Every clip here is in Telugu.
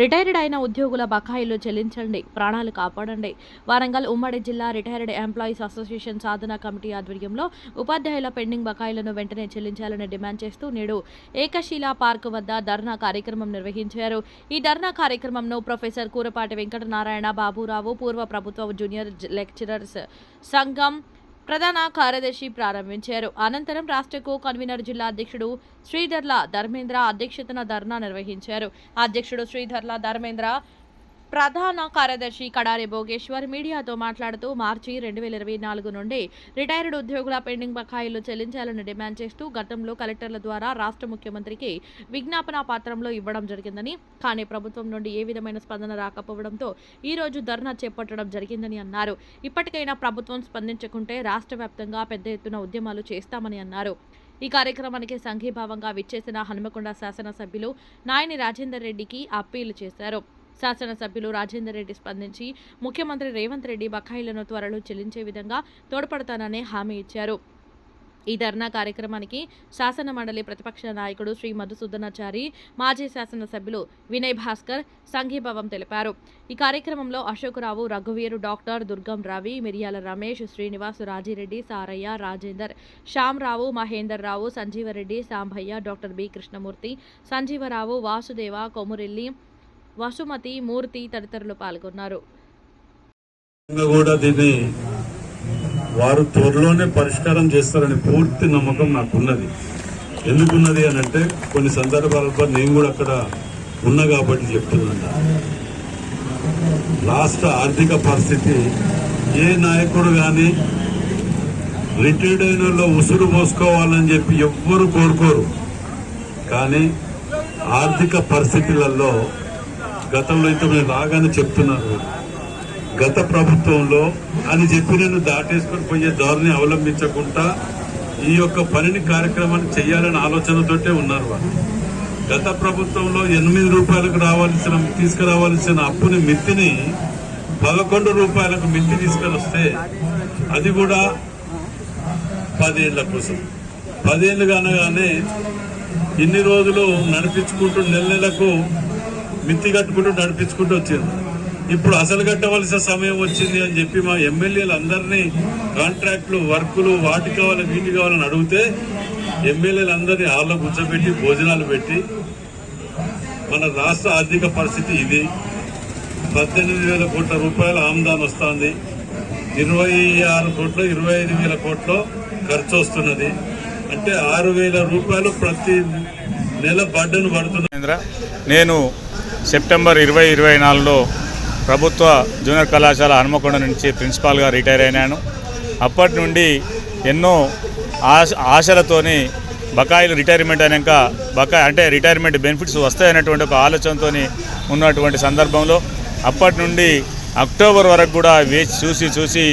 రిటైర్డ్ అయిన ఉద్యోగుల బకాయిలు చెల్లించండి ప్రాణాలు కాపాడండి. వరంగల్ ఉమ్మడి జిల్లా రిటైర్డ్ ఎంప్లాయీస్ అసోసియేషన్ సాధన కమిటీ ఆధ్వర్యంలో ఉపాధ్యాయుల పెండింగ్ బకాయిలను వెంటనే చెల్లించాలని డిమాండ్ చేస్తూ నేడు ఏకశిలా పార్క్ వద్ద ధర్నా కార్యక్రమం నిర్వహించారు. ఈ ధర్నా కార్యక్రమంను ప్రొఫెసర్ కూరపాటి వెంకటనారాయణ బాబురావు పూర్వ ప్రభుత్వ జూనియర్ లెక్చరర్స్ సంఘం ప్రధాన కార్యదర్శి ప్రారంభించారు. అనంతరం రాష్ట్ర కో కన్వీనర్ జిల్లా అధ్యక్షుడు శ్రీధర్ల ధర్మేంద్ర అధ్యక్షతన ధర్నా నిర్వహించారు. అధ్యక్షుడు శ్రీధర్ల ధర్మేంద్ర ప్రధాన కార్యదర్శి కడారి భోగేశ్వర్ మీడియాతో మాట్లాడుతూ మార్చి రెండు వేల ఇరవై నాలుగు నుండి రిటైర్డ్ ఉద్యోగుల పెండింగ్ బకాయిలు చెల్లించాలని డిమాండ్ చేస్తూ గతంలో కలెక్టర్ల ద్వారా రాష్ట్ర ముఖ్యమంత్రికి విజ్ఞాపన పత్రంలో ఇవ్వడం జరిగిందని కానీ ప్రభుత్వం నుండి ఏ విధమైన స్పందన రాకపోవడంతో ఈ రోజు ధర్నా చేపట్టడం జరిగిందని అన్నారు. ఇప్పటికైనా ప్రభుత్వం స్పందించకుంటే రాష్ట్ర వ్యాప్తంగా పెద్ద ఎత్తున ఉద్యమాలు చేస్తామని అన్నారు. ఈ కార్యక్రమానికి సంఘీభావంగా విచ్చేసిన హనుమకొండ శాసనసభ్యులు నాయని రాజేందర్ రెడ్డికి అప్పీలు చేశారు. శాసనసభ్యులు రాజేందర్ రెడ్డి స్పందించి ముఖ్యమంత్రి రేవంత్ రెడ్డి బకాయిలను త్వరలో చెల్లించే విధంగా తోడ్పడతానని హామీ ఇచ్చారు. ఈ ధర్నా కార్యక్రమానికి శాసన మండలి ప్రతిపక్ష నాయకుడు శ్రీ మధుసూదనాచారి మాజీ శాసనసభ్యులు వినయ్ భాస్కర్ సంఘీభావం తెలిపారు. ఈ కార్యక్రమంలో Ashokarao రఘువీరు doctor Durgam Ravi Miriyala Ramesh Srinivas Rajireddy Sarayya Rajender Shyamarao Mahender Rao Sanjeevareddy Sambhaiah doctor B Krishnamurthy Sanjeevarao Vasudeva Komurelli Vasumathi Murthy తదితరులు పాల్గొన్నారు. కూడా దీన్ని వారు త్వరలోనే పరిష్కారం చేస్తారని పూర్తి నమ్మకం నాకున్నది. ఎందుకున్నది అని అంటే కొన్ని సందర్భాలలో నేను కూడా అక్కడ ఉన్నా కాబట్టి చెప్తున్నాను. రాష్ట్ర ఆర్థిక పరిస్థితి ఏ నాయకుడు కానీ రిటైర్డ్ అయిన ఉసురు పోసుకోవాలని చెప్పి ఎవ్వరు కోరుకోరు. కానీ ఆర్థిక పరిస్థితులలో గతంలో ఇంత మేము రాగానే చెప్తున్నారు. గత ప్రభుత్వంలో అని చెప్పి నేను దాటేసుకొని పోయే దారిని అవలంబించకుండా ఈ యొక్క పనిని కార్యక్రమాన్ని చేయాలనే ఆలోచనతోటే ఉన్నారు వాళ్ళు. గత ప్రభుత్వంలో ఎనిమిది రూపాయలకు రావాల్సిన తీసుకురావాల్సిన అప్పుని మిత్తిని పదకొండు రూపాయలకు మిత్తి తీసుకొని వస్తే అది కూడా పదేళ్ళ కోసం. పదేళ్ళు అనగానే ఇన్ని రోజులు నడిపించుకుంటూ నెల నెలకు మిత్తి కట్టుకుంటూ నడిపించుకుంటూ వచ్చింది ఇప్పుడు అసలు కట్టవలసిన సమయం వచ్చింది అని చెప్పి మా ఎమ్మెల్యేలు అందరినీ కాంట్రాక్టులు వర్కులు వాటి కావాలి వీటి కావాలని అడిగితే ఎమ్మెల్యేలు అందరినీ హాల్లో కూర్చోబెట్టి భోజనాలు పెట్టి మన రాష్ట్ర ఆర్థిక పరిస్థితి ఇది. పద్దెనిమిది వేల కోట్ల రూపాయల ఆమ్దాన్ వస్తుంది. ఇరవై ఆరు కోట్లు ఇరవై ఐదు వేల కోట్లు ఖర్చు వస్తున్నది. అంటే ఆరు వేల రూపాయలు ప్రతి నెల బడ్డను పడుతున్నది నేను సెప్టెంబర్ ఇరవై ఇరవై నాలుగులో ప్రభుత్వ జూనియర్ కళాశాల హనుమకొండ నుంచి ప్రిన్సిపాల్గా రిటైర్ అయినాను. అప్పటి నుండి ఎన్నో ఆశ ఆశలతోని బకాయిలు రిటైర్మెంట్ అయినాక బకాయి అంటే రిటైర్మెంట్ బెనిఫిట్స్ వస్తాయనేటువంటి ఒక ఆలోచనతో ఉన్నటువంటి సందర్భంలో అప్పటి నుండి అక్టోబర్ వరకు కూడా వేచి చూసి చూసి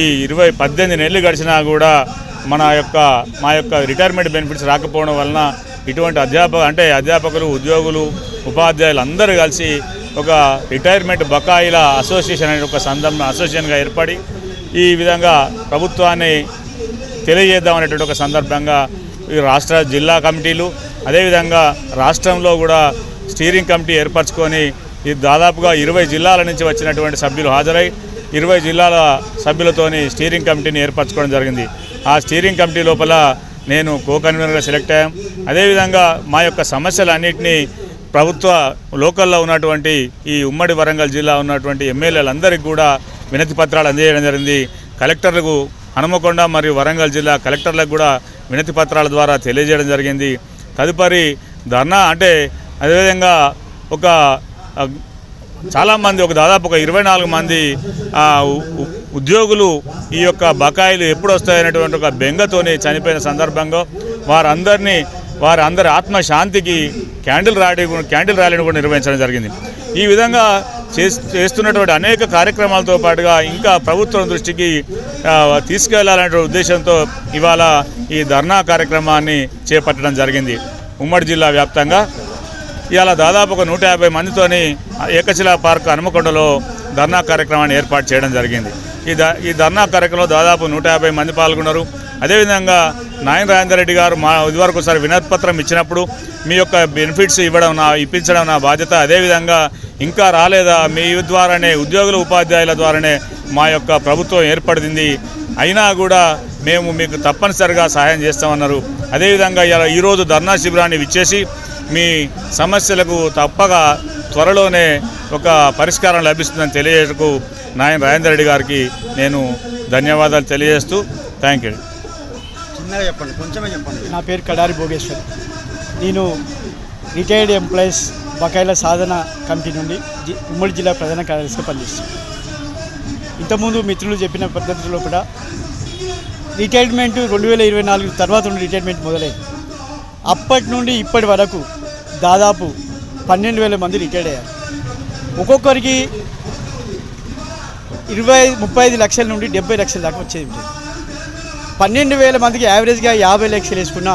ఈ ఇరవై పద్దెనిమిది నెలలు గడిచినా కూడా మన యొక్క మా యొక్క రిటైర్మెంట్ బెనిఫిట్స్ రాకపోవడం వలన ఇటువంటి అధ్యాపక అంటే అధ్యాపకులు ఉద్యోగులు ఉపాధ్యాయులు అందరూ కలిసి ఒక రిటైర్మెంట్ బకాయిల అసోసియేషన్ అనే ఒక సందర్భం అసోసియేషన్గా ఏర్పడి ఈ విధంగా ప్రభుత్వాన్ని తెలియజేద్దాం అనేటువంటి ఒక సందర్భంగా ఈ రాష్ట్ర జిల్లా కమిటీలు అదేవిధంగా రాష్ట్రంలో కూడా స్టీరింగ్ కమిటీ ఏర్పరచుకొని ఇది దాదాపుగా ఇరవై జిల్లాల నుంచి వచ్చినటువంటి సభ్యులు హాజరై ఇరవై జిల్లాల సభ్యులతోని స్టీరింగ్ కమిటీని ఏర్పరచుకోవడం జరిగింది. ఆ స్టీరింగ్ కమిటీ లోపల నేను కో కన్వీనర్గా సెలెక్ట్ అయ్యాం. అదేవిధంగా మా యొక్క సమస్యలన్నింటినీ ప్రభుత్వ లోకల్లో ఉన్నటువంటి ఈ ఉమ్మడి వరంగల్ జిల్లా ఉన్నటువంటి ఎమ్మెల్యేలందరికీ కూడా వినతి పత్రాలు అందజేయడం జరిగింది. కలెక్టర్లకు హనుమకొండ మరియు వరంగల్ జిల్లా కలెక్టర్లకు కూడా వినతి పత్రాల ద్వారా తెలియజేయడం జరిగింది. తదుపరి ధర్నా అంటే అదేవిధంగా ఒక చాలామంది ఒక దాదాపు ఒక ఇరవై నాలుగు మంది ఉద్యోగులు ఈ యొక్క బకాయిలు ఎప్పుడు వస్తాయనేటువంటి ఒక బెంగతోనే చనిపోయిన సందర్భంగా వారందరినీ వారందరి ఆత్మశాంతికి క్యాండిల్ ర్యాలీ క్యాండిల్ ర్యాలీని కూడా నిర్వహించడం జరిగింది. ఈ విధంగా చేస్తున్నటువంటి అనేక కార్యక్రమాలతో పాటుగా ఇంకా ప్రభుత్వం దృష్టికి తీసుకెళ్ళాలనే ఉద్దేశంతో ఇవాళ ఈ ధర్నా కార్యక్రమాన్ని చేపట్టడం జరిగింది. ఉమ్మడి జిల్లా వ్యాప్తంగా ఇలా దాదాపు ఒక నూట యాభై మందితోని ఏకశిలా పార్క్ హనుమకొండలో ధర్నా కార్యక్రమాన్ని ఏర్పాటు చేయడం జరిగింది. ఈ ద ఈ ధర్నా కార్యక్రమంలో దాదాపు నూట యాభై మంది పాల్గొన్నారు. అదేవిధంగా నాయన రాజేందర్ రెడ్డి గారు మా ఇదివరకు ఒకసారి వినతిపత్రం ఇచ్చినప్పుడు మీ యొక్క బెనిఫిట్స్ ఇవ్వడం నా ఇప్పించడం నా బాధ్యత. అదేవిధంగా ఇంకా రాలేదా మీ ద్వారానే ఉద్యోగుల ఉపాధ్యాయుల ద్వారానే మా యొక్క ప్రభుత్వం ఏర్పడింది. అయినా కూడా మేము మీకు తప్పనిసరిగా సహాయం చేస్తామన్నారు. అదేవిధంగా ఇలా ఈరోజు ధర్నా శిబిరాన్ని విచ్చేసి మీ సమస్యలకు తప్పక త్వరలోనే ఒక పరిష్కారం లభిస్తుందని తెలియజేటకు నాయన రాజేందర్ రెడ్డి గారికి నేను ధన్యవాదాలు తెలియజేస్తూ థ్యాంక్ యూ. చిన్నగా చెప్పండి కొంచెమే చెప్పండి. నా పేరు కడారి భోగేశ్వర్. నేను రిటైర్డ్ ఎంప్లాయీస్ బకాయిల సాధన కమిటీ నుండి జి ఉమ్మడి జిల్లా ప్రధాన కార్యదర్శిగా పనిచేస్తాను ఇంతకుముందు మిత్రులు చెప్పిన పద్ధతిలో కూడా రిటైర్మెంట్ రెండు వేల ఇరవై నాలుగు తర్వాత నుండి రిటైర్మెంట్ మొదలైంది. అప్పటి నుండి ఇప్పటి వరకు దాదాపు పన్నెండు వేల మంది రిటైర్డ్ అయ్యారు. ఒక్కొక్కరికి ఇరవై ముప్పై ఐదు లక్షల నుండి డెబ్బై లక్షల దాకా వచ్చేది ఉంటుంది. పన్నెండు వేల మందికి యావరేజ్గా యాభై లక్షలు వేసుకున్నా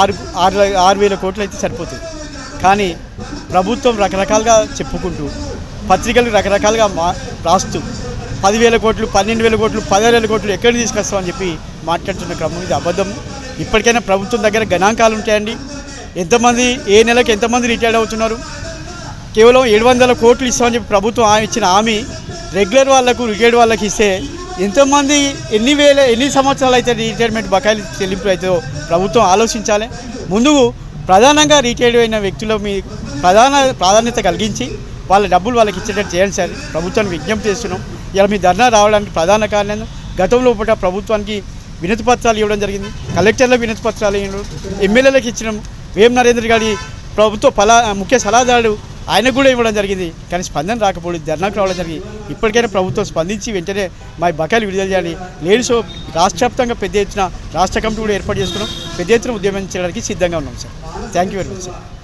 ఆరు ఆరు ఆరు వేల కోట్లు అయితే సరిపోతుంది కానీ ప్రభుత్వం రకరకాలుగా చెప్పుకుంటూ పత్రికలు రకరకాలుగా మా రాస్తూ పదివేల కోట్లు పన్నెండు వేల కోట్లు పదివేల కోట్లు ఎక్కడికి తీసుకొస్తామని చెప్పి మాట్లాడుతున్న క్రమం ఇది అబద్ధం. ఇప్పటికైనా ప్రభుత్వం దగ్గర గణాంకాలు ఉంటాయండి. ఎంతమంది ఏ నెలకు ఎంతమంది రిటైర్డ్ అవుతున్నారు? కేవలం ఏడు వందల కోట్లు ఇస్తామని చెప్పి ప్రభుత్వం ఆమె ఇచ్చిన హామీ రెగ్యులర్ వాళ్ళకు రిటైర్డ్ వాళ్ళకి ఇస్తే ఎంతమంది ఎన్ని వేల ఎన్ని సంవత్సరాలు అయితే రిటైర్మెంట్ బకాయిలు చెల్లింపులు అవుతుందో ప్రభుత్వం ఆలోచించాలి. ముందు ప్రధానంగా రిటైర్డ్ అయిన వ్యక్తుల మీ ప్రధాన ప్రాధాన్యత కలిగించి వాళ్ళ డబ్బులు వాళ్ళకి ఇచ్చేటట్టు చేయండి సార్. ప్రభుత్వాన్ని విజ్ఞప్తి చేస్తున్నాం. ఇలా మీ ధర్నా రావడానికి ప్రధాన కారణం గతంలో పూట ప్రభుత్వానికి వినతి పత్రాలు ఇవ్వడం జరిగింది. కలెక్టర్ల వినతి పత్రాలు ఇవ్వడం ఎమ్మెల్యేలకు ఇచ్చినాం. వేం నరేంద్ర గారి ప్రభుత్వ పలా ముఖ్య సలహాదారుడు ఆయనకు కూడా ఇవ్వడం జరిగింది. కానీ స్పందన రాకపోవడం ధర్నాకు రావడం జరిగింది. ఇప్పటికైనా ప్రభుత్వం స్పందించి వెంటనే మా బకాయిలు విడుదల చేయాలి. లేడీస్ రాష్ట్ర వ్యాప్తంగా పెద్ద ఎత్తున రాష్ట్ర కమిటీ కూడా ఏర్పాటు చేసుకున్నాం పెద్ద ఎత్తున ఉద్యమం చేయడానికి సిద్ధంగా ఉన్నాం sir. Thank you very much sir